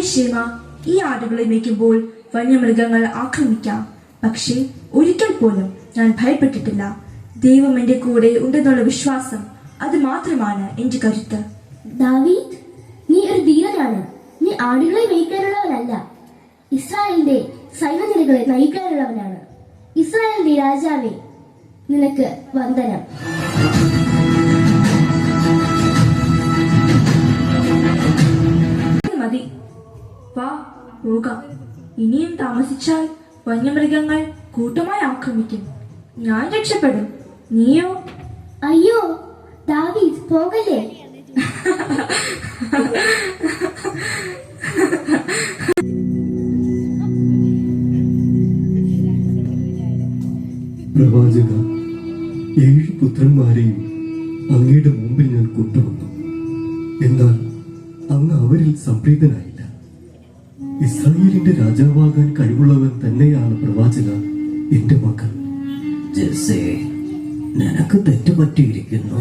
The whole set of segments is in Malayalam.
ശിവ ഈ ആടുകളെ മേയ്ക്കുമ്പോൾ വന്യമൃഗങ്ങൾ ആക്രമിക്കാം. പക്ഷേ ഒരിക്കൽ പോലും ഞാൻ ഭയപ്പെട്ടിട്ടില്ല. ദൈവം എന്റെ കൂടെ ഉണ്ടെന്നുള്ള വിശ്വാസം അത് മാത്രമാണ് എന്റെ കരുത്ത്. ദാവീദ് നീ ഒരു ധീരനാണ് നീ ആടുകളെ മേയ്ക്കാനുള്ളവനല്ല. ഇസ്രായേലിന്റെ സൈന്യനിരകളെ നയിക്കാനുള്ളവനാണ്. ഇസ്രായേലിന്റെ രാജാവേ നിനക്ക് വന്ദനം. മതി. വാ പോകാം. ഇനിയും താമസിച്ചാൽ വന്യമൃഗങ്ങൾ കൂട്ടമായി ആക്രമിക്കും. ഞാൻ രക്ഷപ്പെടും. നീയോ? അയ്യോ ദാവീദ് പോകല്ലേ? പ്രവാചക ഏഴ് പുത്രന്മാരെയും അങ്ങയുടെ മുമ്പിൽ ഞാൻ കൊണ്ടുവന്നു. എന്നാൽ അങ്ങ് അവരിൽ സംപ്രീതനായില്ല ഇസ്രായേലിന്റെ രാജാവാകാൻ കഴിവുള്ളവൻ തന്നെയാണ് പ്രവാചക എന്റെ മക്കൾ. ജെസ്സേ നിനക്ക് തെറ്റുപറ്റിയിരിക്കുന്നു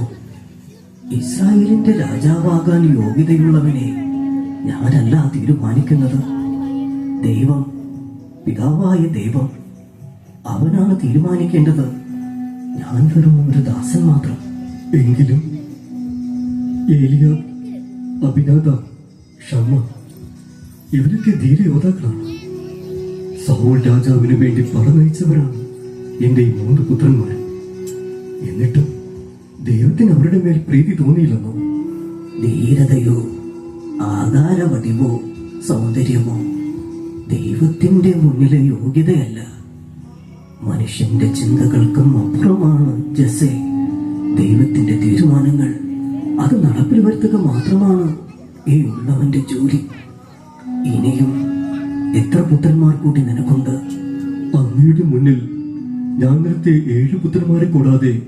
ഇസ്രായേലിന്റെ രാജാവാകാൻ യോഗ്യതയുള്ളവനെ ഞാനല്ല തീരുമാനിക്കുന്നത്. ദൈവം പിതാവായ ദൈവം അവനാണ് തീരുമാനിക്കേണ്ടത്. ഞാൻ വെറും ഒരു ദാസൻ മാത്രം. എങ്കിലും ഏലിയ അഭിനാഥ ഷമ്മ ഇവരൊക്കെ ധീര യോദ്ധാക്കളാണ്. സഹോൾ രാജാവിന് വേണ്ടി പറഞ്ഞയച്ചവരാണ് എന്റെ ഈ മൂന്ന് പുത്രന്മാർ. എന്നിട്ടും ദൈവത്തിന് അവരുടെ മേൽ പ്രീതി തോന്നിയില്ലെന്നോ? ധീരതയോ ആകാരവടിവോ സൗന്ദര്യമോ ദൈവത്തിന്റെ മുന്നിലെ യോഗ്യതയല്ല. മനുഷ്യന്റെ ചിന്തകൾക്കും അപ്പുറമാണ് ജസെ ദൈവത്തിന്റെ തീരുമാനങ്ങൾ അത് നടപ്പിൽ വരുത്തുക മാത്രമാണ്. ഈ ഉള്ളവന്റെ ജോലി ഇനിയും എത്ര പുത്രന്മാർ കൂടി നിനക്കുണ്ട്? അങ്ങയുടെ മുന്നിൽ ഞാൻ നിർത്തിയ ഏഴ് പുത്രന്മാരെ കൂടാതെ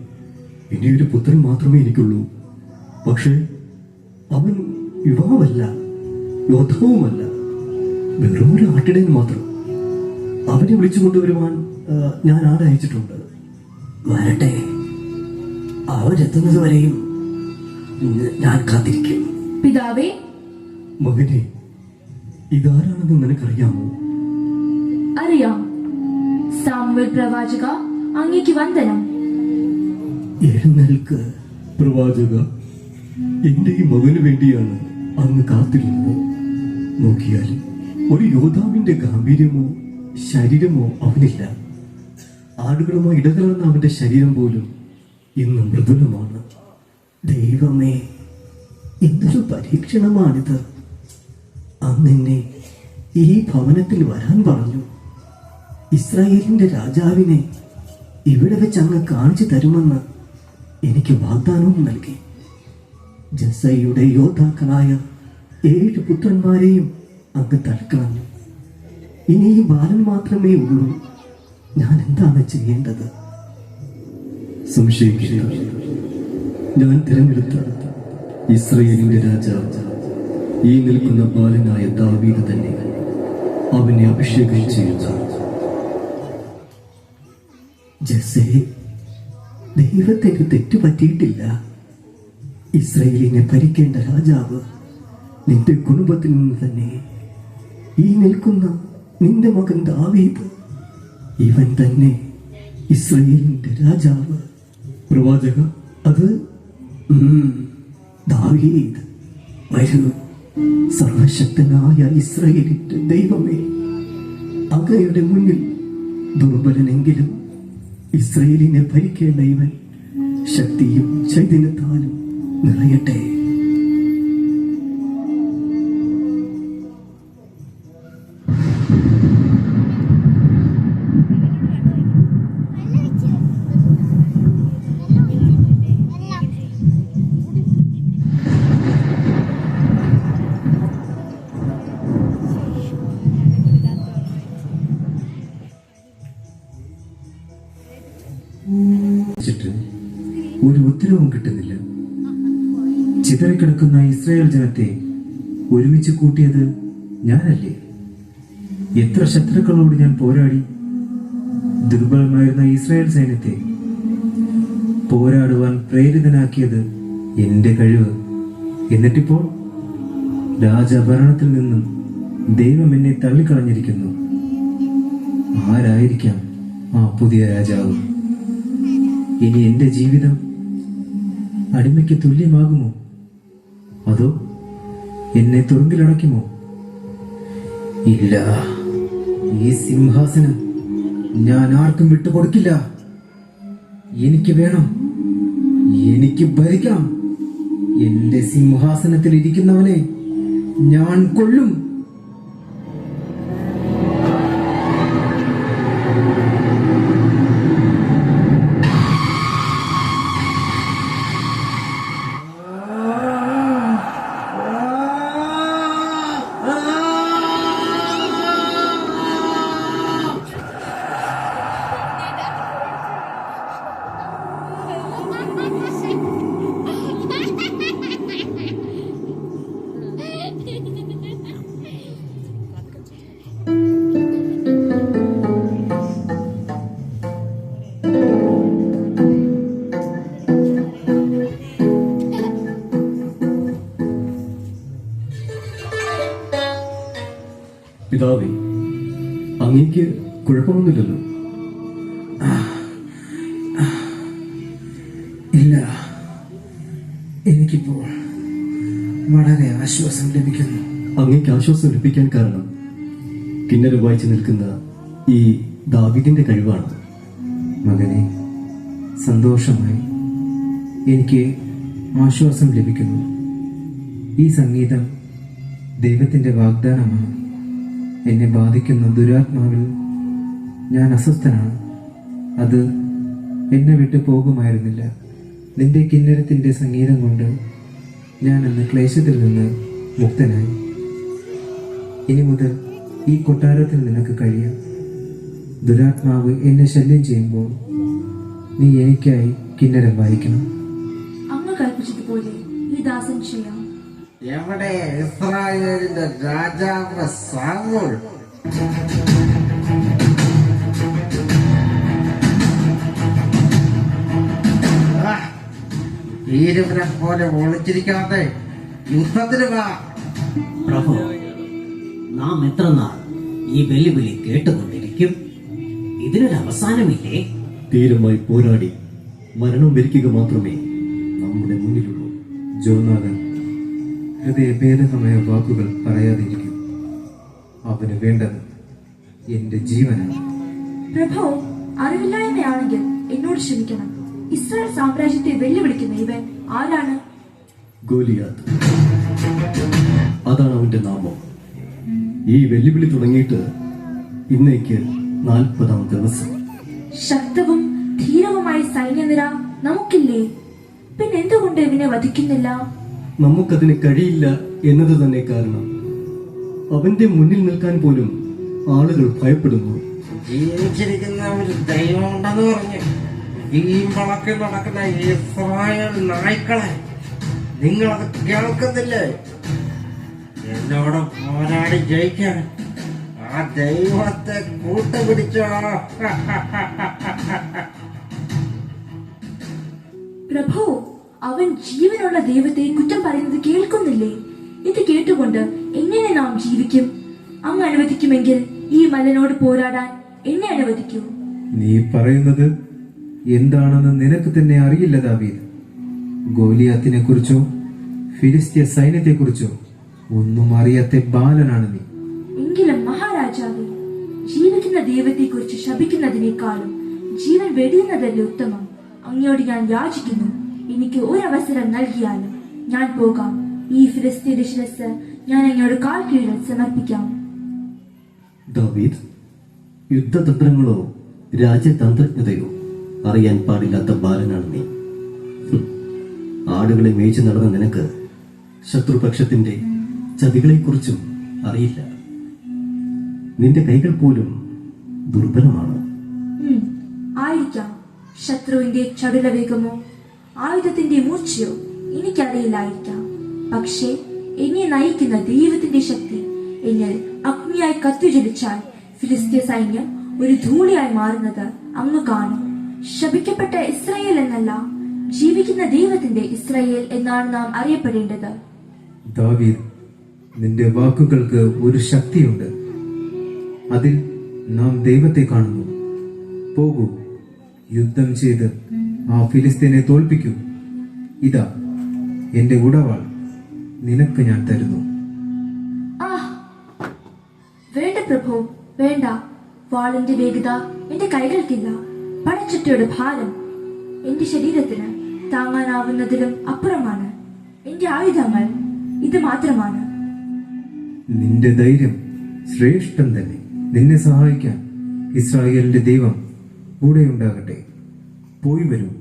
ഇനി ഒരു പുത്രൻ മാത്രമേ എനിക്കുള്ളൂ. പക്ഷേ അവൻ യുവാവല്ല യോദ്ധാവുമല്ല. വെറും ഒരു ആട്ടിടയൻ മാത്രം. അവനെ വിളിച്ചു കൊണ്ടുവരുവാൻ ഞാൻ ആടെ അയച്ചിട്ടുണ്ട്. വരട്ടെ. അവരെത്തുന്നത് വരെയും ഞാൻ കാത്തിരിക്കും. പിതാവേ. മകനെ ഇതാരാണെന്ന് നിനക്കറിയാമോ? അറിയാം. സാമുവൽ പ്രവാചക അങ്ങേക്ക് വന്ദനം. എഴുന്നേൽക്ക് പ്രവാചക. എന്റെ ഈ മകന് വേണ്ടിയാണ് അങ്ങ് കാത്തിരുന്നത്. നോക്കിയാൽ ഒരു യോദ്ധാവിന്റെ ഗാംഭീര്യമോ ശരീരമോ അവനില്ല. ആടുകളുമായി ഇടകലർന്ന അവന്റെ ശരീരം പോലും ഇന്ന് മൃദുലമാണ്. ദൈവമേ എന്തൊരു പരീക്ഷണമാണിത്. അങ്ങനെ ഈ ഭവനത്തിൽ വരാൻ പറഞ്ഞു. ഇസ്രായേലിന്റെ രാജാവിനെ ഇവിടെ വെച്ച് അങ്ങ് കാണിച്ചു തരുമെന്ന് എനിക്ക് വാഗ്ദാനവും നൽകി. ജസയുടെ യോദ്ധാക്കളായ ഏഴ് പുത്രന്മാരെയും അങ്ങ് തടുക്കളഞ്ഞു ഇനി ഈ ബാലൻ മാത്രമേ ഉള്ളൂ. ഞാൻ എന്താണ് ചെയ്യേണ്ടത്? സംശയിക്കുക ഞാൻ തിരഞ്ഞെടുത്ത ഇസ്രയേലിന്റെ രാജാവ് ഈ നിൽക്കുന്ന ബാലനായ ദാവീദ് തന്നെ അവനെ അഭിഷേകം ചെയ്യുക ജസേ ദൈവത്തിന് തെറ്റുപറ്റിയിട്ടില്ല. ഇസ്രയേലിനെ ഭരിക്കേണ്ട രാജാവ് നിന്റെ കുടുംബത്തിൽ നിന്ന് തന്നെ ഈ നിൽക്കുന്ന നിന്റെ മകൻ ദാവീദ് ഇവൻ തന്നെ ഇസ്രയേലിന്റെ രാജാവ്. പ്രവാചക അത് ദാവീദ് വരൂ. സർവശക്തനായ ഇസ്രയേലിന്റെ ദൈവമേ അകയുടെ മുന്നിൽ ദുർബലനെങ്കിലും ഇസ്രയേലിനെ ഭരിക്കേണ്ട ഇവൻ ശക്തിയും ചൈതന്യത്താലും നിറയട്ടെ. ഉത്തരവും കിട്ടുന്നില്ല. ചിതറിക്കിടക്കുന്ന ഇസ്രായേൽ ജനത്തെ ഒരുമിച്ച് കൂട്ടിയത് ഞാനല്ലേ? എത്ര ശത്രുക്കളോട് ഞാൻ പോരാടി? ദുർബലമായിരുന്ന ഇസ്രായേൽ സൈന്യത്തെ പോരാടുവാൻ പ്രേരിതനാക്കിയത് എന്റെ കഴിവ്. എന്നിട്ടിപ്പോൾ രാജഭരണത്തിൽ നിന്നും ദൈവം എന്നെ തള്ളിക്കളഞ്ഞിരിക്കുന്നു. ആരായിരിക്കാം ആ പുതിയ രാജാവ്? ഇനി എന്റെ ജീവിതം അടിമയ്ക്ക് തുല്യമാകുമോ? അതോ എന്നെ തുറുങ്കിലടയ്ക്കുമോ? ഇല്ല. ഈ സിംഹാസനം ഞാൻ ആർക്കും വിട്ടുകൊടുക്കില്ല. എനിക്ക് വേണം. എനിക്ക് ഭരിക്കാം എന്റെ സിംഹാസനത്തിൽ ഇരിക്കുന്നവനെ ഞാൻ കൊല്ലും. പിതാവേ അങ്ങേക്ക് കുഴപ്പമൊന്നുമില്ലല്ലോ. ഇല്ല. എനിക്കിപ്പോൾ വളരെ ആശ്വാസം ലഭിക്കുന്നു. അങ്ങേക്ക് ആശ്വാസം ലഭിക്കാൻ കാരണം കിന്നര വായിച്ചു നിൽക്കുന്ന ഈ ദാവിദിന്റെ കഴിവാണ്. മകനെ സന്തോഷമായി എനിക്ക് ആശ്വാസം ലഭിക്കുന്നു. ഈ സംഗീതം ദൈവത്തിന്റെ വാഗ്ദാനമാണ്. എന്നെ ബാധിക്കുന്ന ദുരാത്മാവിൽ ഞാൻ അസ്വസ്ഥനാണ്. അത് എന്നെ വിട്ടു പോകുമായിരുന്നില്ല. നിന്റെ കിന്നരത്തിന്റെ സംഗീതം കൊണ്ട് ഞാൻ അന്ന് ക്ലേശത്തിൽ നിന്ന് മുക്തനായി. ഇനി മുതൽ ഈ കൊട്ടാരത്തിൽ നിനക്ക് കഴിയാം. ദുരാത്മാവ് എന്നെ ശല്യം ചെയ്യുമ്പോൾ നീ എനിക്കായി കിന്നരം വായിക്കണം. അങ്ങ് കൽപ്പിച്ചതുപോലെ ഈ ദാസൻ ചെയ്യാം എവിടെ? ഇസ്രായേലിന്റെ രാജാവ് സാമൂൾ ആ, പോലെ ഒളിച്ചിരിക്കാതെ യുദ്ധത്തിന് വാ. പ്രഭു നാം എത്ര നാൾ ഈ വെല്ലുവിളി കേട്ടുകൊണ്ടിരിക്കും? ഇതിനൊരു അവസാനമില്ലേ? തീരമായി പോരാടി. മരണം വരിക്കുക മാത്രമേ നമ്മുടെ മുന്നിലുള്ളൂ. ജോനാഥൻ ഹൃദയഭേദകമായ വാക്കുകൾ പറയാതിരിക്കും. അവന് വേണ്ടത് എന്റെ ജീവനാണ്. പ്രഭു അറിവില്ലായ്മയാണെങ്കിൽ എന്നോട് ക്ഷമിക്കണം. ഇസ്രായേൽ സാമ്രാജ്യത്തെ വെല്ലുവിളിക്കുന്ന ഇവൻ ആരാണ്? ഗോലിയാത്ത്. അതാണ് അവന്റെ നാമം. ഈ വെല്ലുവിളി തുടങ്ങിയിട്ട് ഇന്നേക്ക് നാൽപ്പതാം ദിവസം. ശക്തവും ധീരവുമായ സൈന്യനിര നമുക്കില്ലേ? പിന്നെന്തുകൊണ്ട് ഇവനെ വധിക്കുന്നില്ല? നമുക്കതിന് കഴിയില്ല എന്നത് തന്നെ കാരണം. അവന്റെ മുന്നിൽ നിൽക്കാൻ പോലും ആളുകൾ ഭയപ്പെടുന്നു. ജീവിച്ചിരിക്കുന്ന ഒരു ദൈവമുണ്ടെന്ന് പറഞ്ഞ് വീമ്പളക്കി നടക്കുന്ന ഇസ്രായേൽ നായ്ക്കളെ നിങ്ങളത് കേൾക്കുന്നില്ലേ? എന്നോട് പോരാടി ജയിക്കാൻ ആ ദൈവത്തെ കൂട്ടുപിടിച്ചോ. പ്രഭു അവൻ ജീവനുള്ള ദൈവത്തെ കുറ്റം പറയുന്നത് കേൾക്കുന്നില്ലേ? ഇത് കേട്ടുകൊണ്ട് എങ്ങനെ നാം ജീവിക്കും? അങ്ങ് അനുവദിക്കുമെങ്കിൽ ഈ മലനോട് പോരാടാൻ എന്നെ അനുവദിക്കൂ. നീ പറയുന്നത് എന്താണെന്ന് നിനക്ക് തന്നെ അറിയില്ല ദാവീദ്. ഗോലിയാത്തിനെ കുറിച്ചോ ഫിലിസ്തീയ സൈന്യത്തെ കുറിച്ചോ ഒന്നും അറിയാത്ത ബാലനാണ് നീ. എങ്കിലും മഹാരാജാവേ ജീവിക്കുന്ന ദൈവത്തെ കുറിച്ച് ശപിക്കുന്നതിനേക്കാളും ജീവൻ വെടിയുന്നതല്ലേ ഉത്തമം? അങ്ങയോട് ഞാൻ യാചിക്കുന്നു. എനിക്ക് ഒരവസരം നൽകിയാലും ഞാൻ പോകാം. ഈ ഫിലിസ്തീന്റെ ശിരസ് ഞാൻ എന്നോട് കാൽ കീഴിൽ സമർപ്പിക്കാം. ദാവീദ് യുദ്ധതന്ത്രങ്ങളോ രാജ്യതന്ത്രജ്ഞതയോ അറിയാൻ പാടില്ലാത്ത ബാലനാണ് നീ. ആടുകളെ മേയിച്ചു നടന്ന നിനക്ക് ശത്രുപക്ഷത്തിന്റെ ചതികളെക്കുറിച്ചും അറിയില്ല. നിന്റെ കൈകൾ പോലും ദുർബലമാണ്. ആയിരിക്കാം. ശത്രുവിന്റെ ചടുലവേഗമോ ആയുധത്തിന്റെ മൂർച്ചയോ എനിക്കറിയില്ലായിരിക്കാം. പക്ഷേ എന്നെ നയിക്കുന്ന ദൈവത്തിന്റെ ശക്തി എന്നിൽ അഗ്നിയായി കത്തിജ്വലിച്ചാൽ ഫിലിസ്തീയ സൈന്യം ഒരു ധൂളിയായി മാറുന്നത് അങ്ങ് കാണും. ശപിക്കപ്പെട്ട ഇസ്രായേൽ എന്നല്ല ജീവിക്കുന്ന ദൈവത്തിന്റെ ഇസ്രായേൽ എന്നാണ് നാം അറിയപ്പെടേണ്ടത്. ദാവീദ് നിന്റെ വാക്കുകൾക്ക് ഒരു ശക്തിയുണ്ട്. അതിൽ നാം ദൈവത്തെ കാണുന്നു. പോകൂ യുദ്ധം ചെയ്ത് ആ ഫിലിസ്തീനെ തോൽപ്പിക്കൂ. ഇതാ എന്റെ ഉടവാൾ നിനക്ക് ഞാൻ തരുന്നു. വേണ്ട പ്രഭു വേണ്ട. വാളിന്റെ വേഗത എന്റെ കൈകൾക്കില്ല. പടച്ചുറ്റയുടെ ഭാരം എന്റെ ശരീരത്തിന് താങ്ങാനാവുന്നതിലും അപ്പുറമാണ്. എന്റെ ആയുധങ്ങൾ ഇത് മാത്രമാണ്. നിന്റെ ധൈര്യം ശ്രേഷ്ഠം തന്നെ. നിന്നെ സഹായിക്കാൻ ഇസ്രായേലിന്റെ ദൈവം കൂടെ ഉണ്ടാകട്ടെ പോയി വരൂ.